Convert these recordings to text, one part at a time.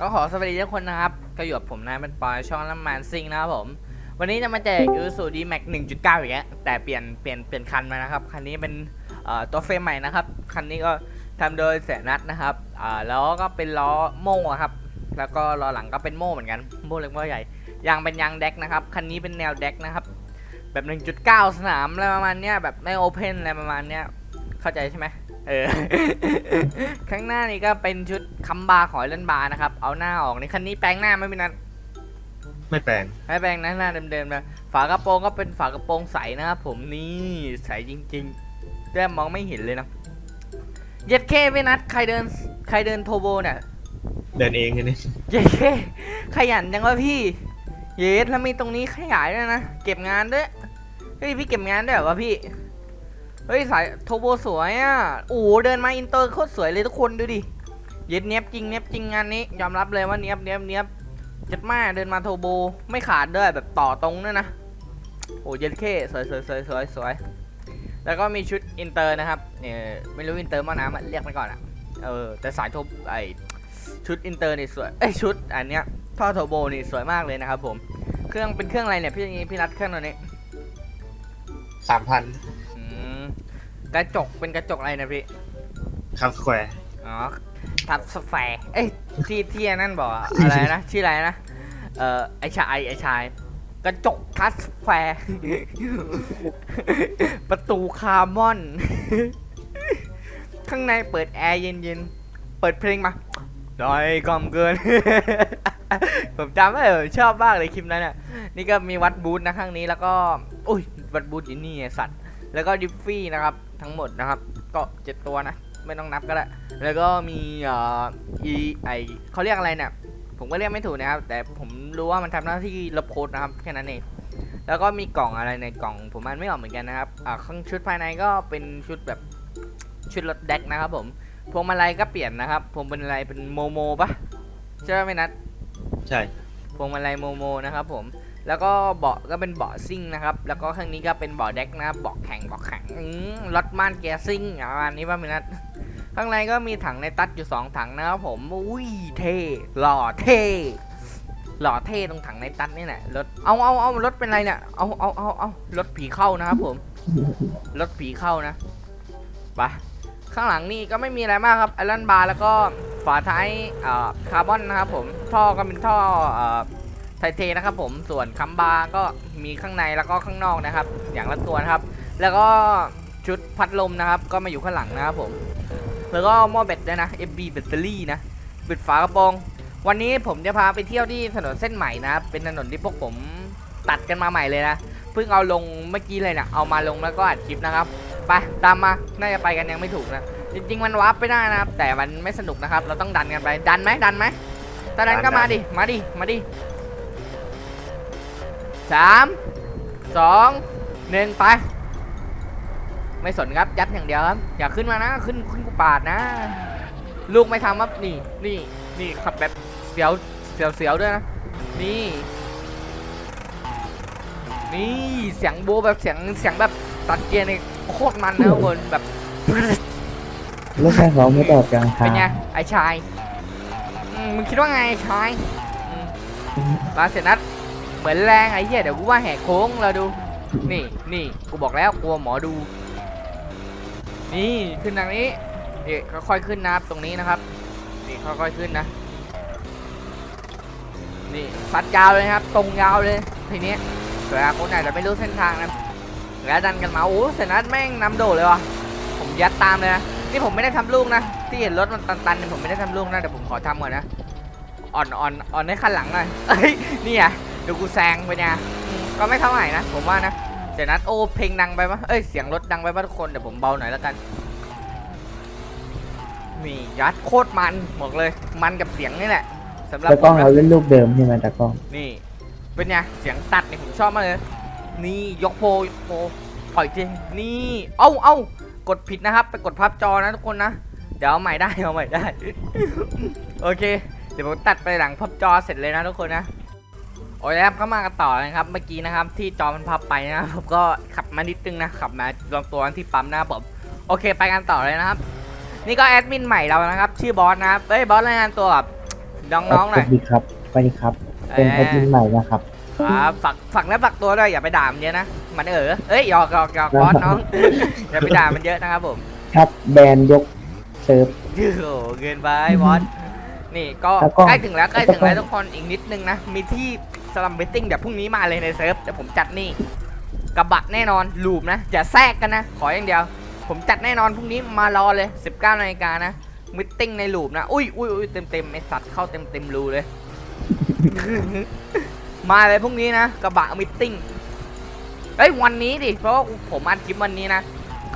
ก็ขอสวัสดีทุกคนนะครับ ก็อยู่กับผมนายเป็นปอยช่องน้ำมันซิงนะครับผม วันนี้จะมาแจกยูสูดีแม็ก1.9อีกแล้วแต่เปลี่ยนเปลี่ยนเปลี่ยนคันมานะครับ คันนี้เป็นตัวเฟรมใหม่นะครับ คันนี้ก็ทำโดยแสนนัทนะครับแล้วก็เป็นล้อโม่ครับ แล้วก็ล้อหลังก็เป็นโม่เหมือนกัน โม่เล็กโม่ใหญ่ ยางเป็นยางแดกนะครับ คันนี้เป็นแนวแดกนะครับ แบบ 1.9 สนามอะไรประมาณเนี้ยแบบไม่โอเพนอะไรประมาณเนี้ย เข้าใจใช่ไหม เออ ข้างหน้านี่ก็เป็นชุดคัมบาร์ของไอรอนบาร์นะครับ เอาหน้าออกนี่คันนี้แปลงหน้าไม่เป็นนั้นไม่แปลงไม่แปลงนะหน้าเดิมๆนะฝากระโปรงก็เป็นฝากระโปรงใสนะครับผมนี่ใสจริงๆแต่มองไม่เห็นเลยนะเย็ดเคพี่นัดใครเดิน ใครเดินโทโบเนี่ยเดินเองแค่นี้เย็ดเคขยันจังวะพี่ เย็ดแล้วมีตรงนี้ขยายด้วยนะเก็บงานด้วยเฮ้ยพี่เก็บงานด้วยเหรอวะพี่ เฮ้ยสายโทโบสวยอะโอ้โหเดินมาอินเตอร์โคตรสวยเลยทุกคนดูดิ เย็ดเนี้ยบจริงเนี้ยบจริงงานนี้ ยอมรับเลยว่าเนี้ยบเนี้ยบเนี้ยบเจ็ดมาเดินมาโทโบไม่ขาดด้วยแบบต่อตรงด้วยนะ โอ้เย็นเคสวยสวยสวยสวยสวยแล้วก็มีชุดอินเตอร์นะครับเนี่ยไม่รู้อินเตอร์มาน้ำอะเรียกไปก่อนอะเออแต่สายโทไอชุดอินเตอร์นี่สวยเอ้ยชุดอันเนี้ยท่อโทโบนี่สวยมากเลยนะครับผม เครื่องเป็นเครื่องอะไรเนี่ยพี่พี่นัดเครื่องตัวนี้สามพัน กระจกเป็นกระจกอะไรนะพี่คัมสแควร์อ๋อ ทับสแฟร์เอ้ยที่ที่อันนั่นบอกอะอะไรนะ ชื่ออะไรนะ เอ่อ ไอชาย ไอชาย กระจกทัสแฟร์ ประตูคาร์บอน ข้างในเปิดแอร์เย็นๆ เปิดเพลงมาน้อยกล่อมเกิน ผมจำไม่เออชอบมากเลยคลิปนั้นน่ะ นี่ก็มีวัดบูธนะข้างนี้แล้วก็ อุ้ย วัดบูธอยู่นี่ไงสัตว์ แล้วก็ดิฟฟี่นะครับทั้งหมดนะครับ ก็เจ็ดตัวนะ ไม่ต้องนับก็ได้ แล้วก็มีเอ่ออีไอเขาเรียกอะไรเนี่ยผมก็เรียกไม่ถูกนะครับ แต่ผมรู้ว่ามันทำหน้าที่ลบโค้ดนะครับแค่นั้นเองแล้วก็มีกล่องอะไรในกล่องผมมันไม่ออกเหมือนกันนะครับอ่าข้างชุดภายในก็เป็นชุดแบบชุดรถแดกนะครับผมพวงมาลัยก็เปลี่ยนนะครับพวงมาลัยเป็นโมโมปะใช่ไหมไม่นัดใช่พวงมาลัยโมโมนะครับผม แล้วก็เบาะก็เป็นเบาะซิ่งนะครับ แล้วก็ข้างนี้ก็เป็นเบาะแดกนะครับเบาะแข็งเบาะแข็งรถม่านแกซิ่งประมาณนี้ป่ะไม่นัดข้างในก็มีถังในตัดอยู่สองถังนะครับผม อุ้ยเท่หล่อเท่หล่อเท่ตรงถังในตัดนี่แหละรถเอาเอาเอารถเป็นไรเนี่ยเอาเอาเอาเอารถผีเข้านะครับผมรถผีเข้านะไปข้างหลังนี่ก็ไม่มีอะไรมากครับไอรอนบาร์แล้วก็ฝาท้ายคาร์บอนนะครับผมท่อก็เป็นท่อ เอ่อไทเทนะครับผมส่วนคัมบาร์ก็มีข้างในแล้วก็ข้างนอกนะครับ อย่างละตัวนะครับ แล้วก็ชุดพัดลมนะครับ ก็มาอยู่ข้างหลังนะครับผม แล้วก็หม้อแบตด้วยนะ FB แบตเตอรี่นะปิดฝากระโปรงวันนี้ผมจะพาไปเที่ยวที่ถนนเส้นใหม่นะเป็นถนนที่พวกผมตัดกันมาใหม่เลยนะเพิ่งเอาลงเมื่อกี้เลยนะเอามาลงแล้วก็อัดคลิปนะครับไปตามมาน่าจะไปกันยังไม่ถูกนะจริงๆมันวาร์ปไปได้นะครับ แต่มันไม่สนุกนะครับ เราต้องดันกันไปดันไหมดันไหมถ้าดันก็มาดิมาดิมาดิ สามสองหนึ่งไป ไม่สนครับยัดอย่างเดียวครับอย่าขึ้นมานะขึ้นขึ้นกูปาดนะ ลูกไม่ทำครับนี่นี่นี่ขับแบบเสียวเสียวเสียวด้วยนะนี่ นี่เสียงโบแบบเสียงเสียงแบบตัดเกียร์ในโคตรมันนะทุกคนแบบรถไฟเขาไม่ตอบกลางทาเป็นงไงไอ้ชายอืมมึงคิดว่าไงไอ้ชายอืมมาเสร็จนัดเห มือนแรงไอ้เหี้ยเดี๋ยวกูว่าแหกโค้งเราดู นี่นี่กูบอกแล้วกลัวหมอดู นี่ขึ้นทางนี้นี่ค่อยๆขึ้นนะครับตรงนี้นะครับ นี่ค่อยๆขึ้นนะ นี่สัดยาวเลยครับ ตรงยาวเลยทีนี้เผื่อคนอาจจะไม่รู้เส้นทางนะแล้วดันกันมาโอ้เสนัดแม่งนำโดดเลยวะผมยัดตามเลยนะนี่ผมไม่ได้ทำลูกนะที่เห็นรถมันตันๆเนี่ยผมไม่ได้ทำลูกนะเดี๋ยวผมขอทำก่อนนะอ่อนอ่อนอ่อนในคันหลังหน่อยเอ้ยนี่อะ เดี๋ยวกูแซงไปเนี่ยอืมก็ไม่เท่าไหร่นะ ผมว่านะเดี๋ยวนัดโอ้เพลงดังไปปะเอ้ยเสียงรถดังไปปะทุกคนเดี๋ยวผมเบาหน่อยแล้วกันนี่ยัดโคตรมันบอกเลย มันกับเสียงนี่แหละสำหรับตะผกล้องมนะเราเล่นลูกเดิมใช่ไหมตะกล้อง นี่ เป็นไงเสียงตัดนี่ผมชอบมากเลย นี่ยกโพยกโพปล่อยทีนี่ เอ้าเอ้ากดผิดนะครับ ไปกดพับจอนะทุกคนนะ เดี๋ยวเอาใหม่ได้เอาใหม่ได้ โอเค เดี๋ยวผมตัดไปหลังพับจอเสร็จเลยนะทุกคนนะ โอ้ยครับเข้ามากันต่อเลยครับ เมื่อกี้นะครับที่จอมันพับไปนะครับผมก็ขับมานิดนึงนะขับมาลงตัวที่ปั๊มนะครับผมโอเคไปกันต่อเลยนะครับ นี่ก็แอดมินใหม่เรานะครับ ชื่อบอสนะครับเอ้ยบอสรายงานตัวกับน้องๆหสน่อวัยสดีครับสวัสดีครับ เป็นแอดมินใหม่นะครับครับฝากฝากเนื้อฝากตัวด้วยอย่าไปด่ามันเยอะนะมันเออเอ้ยหยอกหยอกหยอกบอสน้องอย่าไปด่ามันเยอะนะครับผมครับแบนยกเซิร์ฟโอ้โหเกินไปบอสนี่ก็แล้วก็ใกล้ถึงแล้วใกล้ถึงแล้วแล้วก็ทุกคนอีกนิดนึงนะมีที่ สลัมเบตติ้งเดี๋ยวพรุ่งนี้มาเลยในเซิร์ฟเดี๋ยวผมจัดนี่กระบะแน่นอนลูปนะอย่าแทรกกันนะ ขออย่างเดียว ผมจัดแน่นอนพรุ่งนี้มารอเลย 19นาฬิกานะมิทติ้งในลูปนะอุ้ยอุ้ยอุ้ยเต็มเต็มไอสัตว์เข้าเต็มเต็มรูเลย มาเลยพรุ่งนี้นะกระบะมิทติ้งเอ้ยวันนี้ดิเพราะว่าผมอัดคลิปวันนี้นะ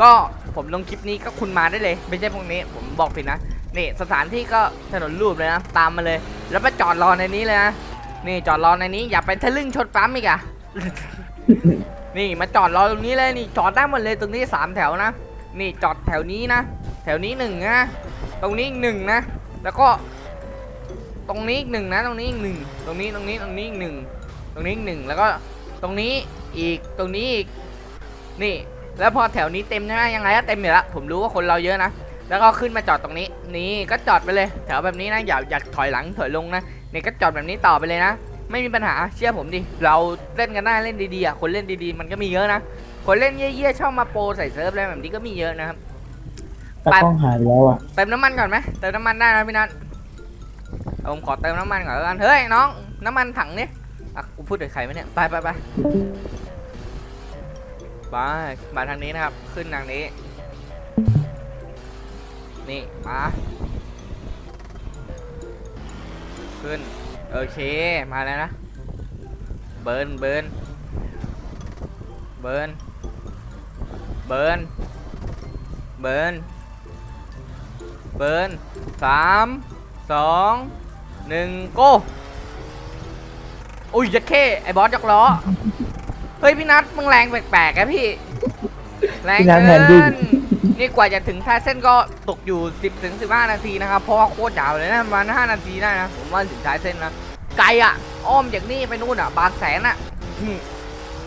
ก็ผมลงคลิปนี้ก็คุณมาได้เลย ไม่ใช่พวกนี้ผมบอกผิดนะนี่สถานที่ก็ถนนรูปเลยนะ ตามมาเลย แล้วมาจอดรอในนี้เลยนะ นี่จอดรอในนี้อย่าไปทะลึ่งชนปั๊มอีกอะนี่มาจอดรอตรงนี้เลยนี่จอดได้หมดเลยตรงนี้สามแถวนะนี่จอดแถวนี้นะแถวนี้หนึ่งนะตรงนี้อีกหนึ่งนะ แล้วก็ ตรงนี้อีกหนึ่งนะตรงนี้อีกหนึ่งตรงนี้ตรงนี้ตรงนี้อีกหนึ่งตรงนี้อีกหนึ่งแล้วก็ตรงนี้อีกตรงนี้อีกนี่ แล้วพอแถวนี้เต็มใช่ไหมยังไงก็เต็มอยู่แล้วผมรู้ว่าคนเราเยอะนะแล้วก็ขึ้นมาจอดตรงนี้ นี่ก็จอดไปเลย แถวแบบนี้นะอย่าอย่าถอยหลังถอยลงนะ นี่ก็จอดแบบนี้ต่อไปเลยนะ ไม่มีปัญหาเชื่อผมดิ เราเล่นกันได้เล่นดีๆอะคนเล่นดีๆมันก็มีเยอะนะ คนเล่นเยี่ยๆชอบมาโปรใส่เซิร์ฟอะไรแบบนี้ก็มีเยอะนะครับตากล้องหายไปแล้วอะเติมน้ำมันก่อนไหมเติมน้ำมันได้นะพี่นัทเอาผมขอเติมน้ำมันก่อนแล้วกันเฮ้ยน้อง น้ำมันถังนี้อะกูพูดกับใครไหมเนี่ยไปไปไปไปมาทางนี้นะครับ ขึ้นทางนี้ นี่มา ขึ้น โอเค มาแล้วนะ เบิร์น เบิร์น เบิร์น เบิร์น เบิร์น เบิร์นสามสองหนึ่งโก้อุ้ยยัดเข้ไอ้บอสยกล้อ เฮ้ยพี่นัทมึงแรงแปลกๆอะพี่ แรงเกิน นนี่กว่าจะถึงท้ายเส้นก็ตกอยู่ 10ถึง15 นาทีนะครับ เพราะว่าโคตรยาวเลยนะประมาณ5นาทีได้นะ ผมว่าถึงท้ายเส้นนะ ไกลอะอ้อมจากนี่ไปนู่นอะบางแสนอะอืม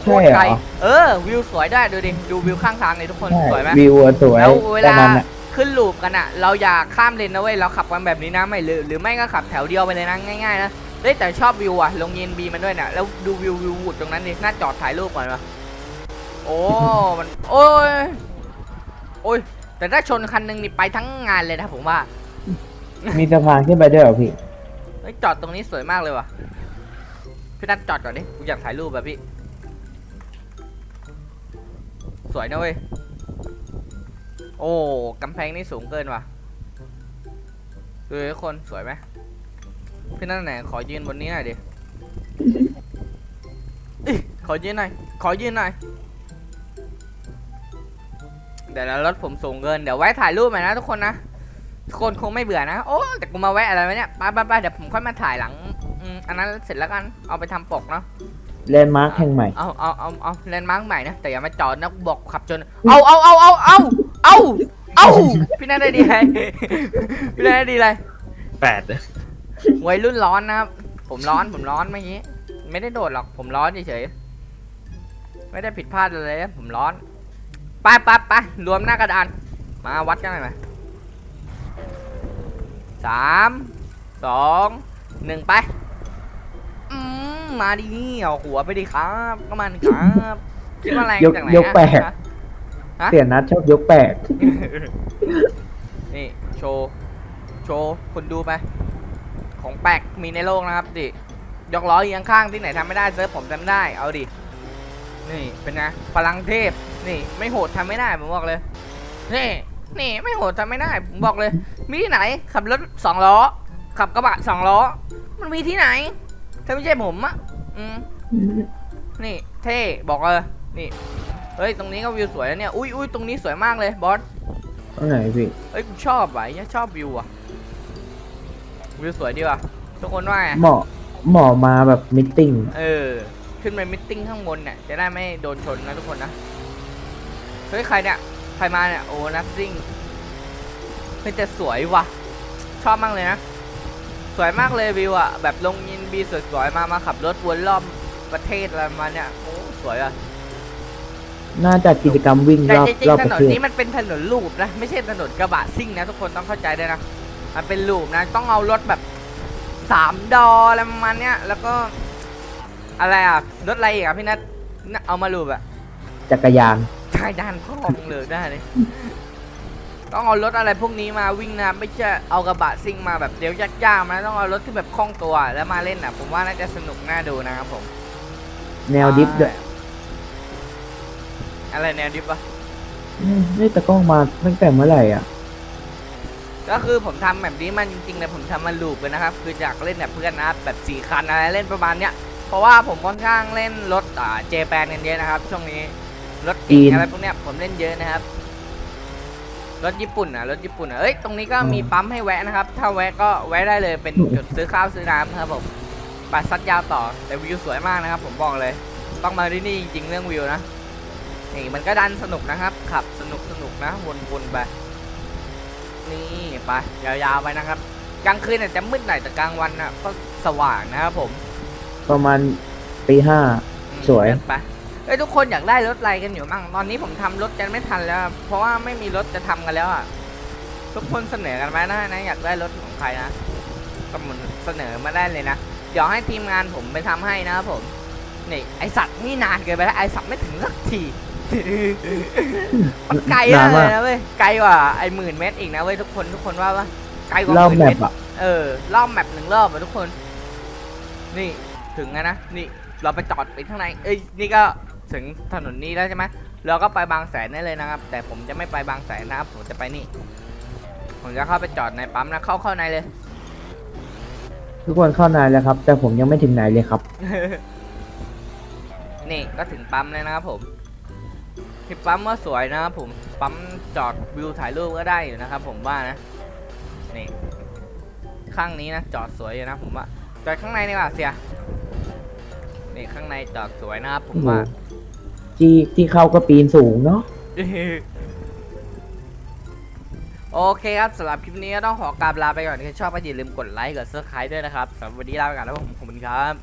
โคใช่ตรเหรไกลอเออ วิวสวยได้ดูดิ ดูวิวข้างทางเลยทุกคนใช่สวยไหมวิวอะสวย แล้วเวแต่ลามันอะขึ้นลูปกันอะเราอย่าข้ามเลนนะเว้ย เราขับกันแบบนี้นะ ไม่หรือหรือไม่ก็ขับแถวเดียวไปเลยนะ ง่ายๆนะเฮ้ยแต่ชอบวิวอะลงเย็นบีมันด้วยเนี่ย แล้วดูวิววิววูดตรงนั้นดิน่าจอดถ่ายรูปก่อนวะโอ้ มัน โอ้ย โอ้ย แต่ถ้าชนคันหนึ่งนี่ไปทั้งงานเลยนะผมว่า มีสะพานขึ้นไปด้วยเหรอพี่ เฮ้ยจอดตรงนี้สวยมากเลยว่ะ พี่นัทจอดก่อนดิกูอยากถ่ายรูปแบบพี่ สวยนะเว้ย โอ้กำแพงนี่สูงเกินว่ะดูทุกคนสวยไหมพี่นัทไหนขอยืนบนนี้หน่อยดิอิขอยืนหน่อย ขอยืนหน่อย เดี๋ยวนะรถผมสูงเกินเดี๋ยวไว้ถ่ายรูปหน่อยนะทุกคนนะทุกคนคงไม่เบื่อนะโอ้แต่กูมาแวะอะไรวะเนี่ยไปไปไปเดี๋ยวผมค่อยมาถ่ายหลังอืมอันนั้นเสร็จแล้วกันเอาไปทำปกเนาะแลนด์มาร์คแห่งใหม่ เอาเอาเอาเอาแลนด์มาร์กใหม่นะแต่อย่ามาจอดนะบอกขับจนเอาเอาเอาเอาเอาเอาเอาพี่น่าได้ดีไรพี่น่าได้ดีไรแปดวัยรุ่นร้อนนะครับผมร้อนผมร้อนเมื่อกี้ไม่ได้โดดหรอกผมร้อนเฉยๆไม่ได้ผิดพลาดอะไรเลยผมร้อน ไปไปไปรวมหน้ากระดาน มาวัดกันหน่อยไหมสามสองหนึ่งไปอืมมาดิเอาหัวไปดิครับ ก็มันครับคิดว่าแรงยกจากไหนยกแปลกฮะฮะเสียนัดชอบยกแปลกนี่ โชว์โชว์คนดูไป ของแปลกมีในโลกนะครับดิยกล้อเอียงข้างที่ไหนทำไม่ได้เซิร์ฟผมทำได้เอาดิ นี่เป็นไงพลังเทพนี่ ไม่โหดทำไม่ได้ผมบอกเลย นี่ นี่ไม่โหดทำไม่ได้ผมบอกเลย มีที่ไหน ขับรถสองล้อ ขับกระบะสองล้อ มันมีที่ไหน ถ้าไม่ใช่ผมอะอืมนี่ เท่บอกเลยนี่เฮ้ยตรงนี้ก็วิวสวยแล้วเนี่ยอุ้ยอุ้ยตรงนี้สวยมากเลยบอสตรงไหนพี่เอ้ยกูชอบว่ะเนี่ยชอบวิวอะวิวสวยดีว่ะทุกคนว่าไงเหมาะเหมาะมาแบบมิทติ้งเออ ขึ้นไปมิทติ้งข้างบนเนี่ยจะได้ไม่โดนชนนะทุกคนนะเฮ้ยใครเนี่ยใครมาเนี่ยโอ้นัทซิ่งเฮ้ยแต่สวยว่ะ ชอบมากเลยนะ สวยมากเลยวิวอะแบบลงยินบีสวยๆมามาขับรถวนรอบประเทศอะไรประมาณเนี่ยโอ้สวยอะน่าจะกิจกรรมวิ่งแต่รอบจริงรอบๆถประนนเทศนี้มันเป็นถนนลูปนะไม่ใช่ถนนกระบะซิ่งนะทุกคนต้องเข้าใจด้วยนะมันเป็นลูปนะต้องเอารถแบบสามดออะไรประมาณเนี้ยแล้วก็ อะไรอะรถอะไรอีกอะพี่นัทน่ะเอามาลูบอะจักรยาน ชายด้านพ่อมึงเลยได้เลยต้องเอารถอะไรพวกนี้มาวิ่งนะไม่ใช่เอากระบะซิ่งมาแบบเดี๋ยวยากๆมาต้องเอารถที่แบบคล่องตัวแล้วมาเล่นอะ ผมว่าน่าจะสนุกน่าดูนะครับผม แนวดิฟด้วยอะไรแนวดิฟวะอืมนี่ตะกล้องมาตั้งแต่เมื่อไหร่อะ ก็คือผมทำแบบนี้มันจริงๆเลยผมทำมาลูปเลยนะครับ คือจากเล่นแบบเพื่อนนะครับแบบสี่คันอะไรเล่นประมาณเนี้ยเพ ราะว่าผมค่อนข้างเล่นรถอ่าเจแปนกันเยอะนะครับ ช่วงนี้รถจีเก่งนอะไรพวกเนี้ยผมเล่นเยอะนะครับ รถญี่ปุ่นอะรถญี่ปุ่นอะเอ้ยตรงนี้ก็มีปั๊มให้แวะนะครับ ถ้าแวะก็แวะได้เลยเป็นจุดซื้อข้าวซื้อน้ำครับผมไปซัดยาวต่อแต่วิวสวยมากนะครับ ผมบอกเลย ต้องมาที่นี่จริงๆเรื่องวิวนะนี่มันก็ดันสนุกนะครับขับสนุกสนุกนะวนๆไปนี่ไปยาวๆไปนะครับ กลางคืนอาจจะมืดหน่อยแต่กลางวันน่ะก็สว่างนะครับผม ประมาณตีห้าอืมสวย เดินไปเอ้ยทุกคนอยากได้รถอะไรกันอยู่มั่งตอนนี้ผมทำรถกันไม่ทันแล้ว เพราะว่าไม่มีรถจะทำกันแล้วอะทุกคนเสนอกันมาได้นะ อยากได้รถของใครนะก็เหมือนเสนอมาได้เลยนะเดี๋ยวให้ทีมงานผมไปทำให้นะครับผมนี่ไอสัตว์นี่นานเกินไปแล้วไอสัตว์ไม่ถึงสักที มันไกลนานเลมากยนะเว้ยไกลกว่าไอหมื่นเมตรอีกนะเว้ยทุกคนทุกคนว่าปะไกลกว่ารอบหมื่นแมเมปตรอะเออรอบแมปหนึ่งรอบอะทุกคน นี่ ถึงแล้วนะ นี่เราไปจอดไปข้างใน เอ้ย นี่ก็ถึงถนนนี้แล้วใช่ไหมเราก็ไปบางแสนได้เลยนะครับ แต่ผมจะไม่ไปบางแสนนะครับ ผมจะไปนี่ ผมจะเข้าไปจอดในปั๊มนะ เข้าเข้าในเลย ทุกคนเข้านานแล้วครับ แต่ผมยังไม่ถึงไหนเลยครับ นี่ก็ถึงปั๊มเลยนะครับผมที่ปั๊มก็สวยนะครับผม ปั๊มจอดวิวถ่ายรูปก็ได้อยู่นะครับ ผมว่านะ นี่ ข้างนี้นะจอดสวยอยู่นะผมว่าจอดข้างในนี่ว่าเสีย นี่ข้างในจอกสวยนะครับผมว่า ที่ที่เข้าก็ปีนสูงเนาะ โอเคครับสำหรับคลิปนี้ต้องขอกราบลาไปก่อนใครชอบก็อย่าลืมกดไลค์กดซับสไครต์ด้วยนะครับสำหรับวันนี้ลาไปก่อนแล้วผมขอบคุณครับ